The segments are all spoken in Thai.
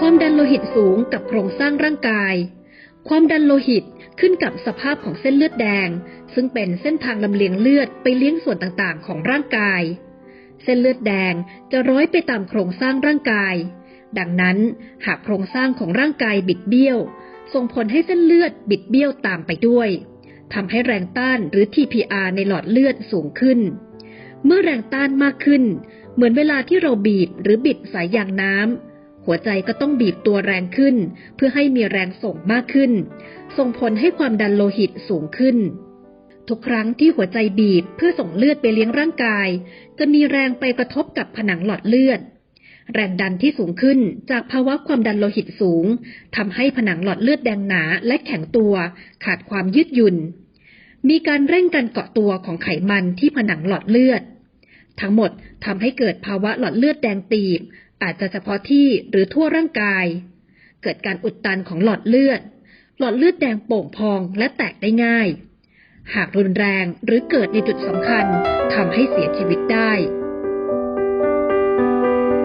ความดันโลหิตสูงกับโครงสร้างร่างกาย ความดันโลหิตขึ้นกับสภาพของเส้นเลือดแดง ซึ่งเป็นเส้นทางลำเลียงเลือดไปเลี้ยงส่วนต่างๆ ของร่างกาย เส้นเลือดแดงจะร้อยไปตามโครงสร้างร่างกาย ดังนั้นหากโครงสร้างของร่างกายบิดเบี้ยว ส่งผลให้เส้นเลือดบิดเบี้ยวตามไปด้วยทำให้แรงต้านหรือ TPR ในหลอดเลือดสูงขึ้น เมื่อแรงต้านมากขึ้น เหมือนเวลาที่เราบีบหรือบิดสายยางน้ำ หัวใจก็ต้องบีบตัวแรงขึ้น เพื่อให้มีแรงส่งมากขึ้น ส่งผลให้ความดันโลหิตสูงขึ้น ทุกครั้งที่หัวใจบีบเพื่อส่งเลือดไปเลี้ยงร่างกาย จะมีแรงไปกระทบกับผนังหลอดเลือด แรงดันที่สูงขึ้นจากภาวะความดันโลหิตสูงทำให้ผนังหลอดเลือดแดงหนาและแข็งตัว ขาดความยืดหยุ่น มีการเร่งการเกาะตัวของไขมันที่ผนังหลอดเลือดทั้งหมดทำให้เกิดภาวะหลอดเลือดแดงตีบ อาจจะเฉพาะที่หรือทั่วร่างกาย เกิดการอุดตันของหลอดเลือด หลอดเลือดแดงโป่งพองและแตกได้ง่าย หากรุนแรงหรือเกิดในจุดสำคัญทำให้เสียชีวิตได้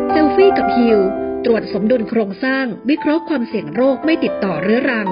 เซลฟี่กับฮิลตรวจสมดุลโครงสร้างวิเคราะห์ความเสี่ยงโรคไม่ติดต่อเรื้อรัง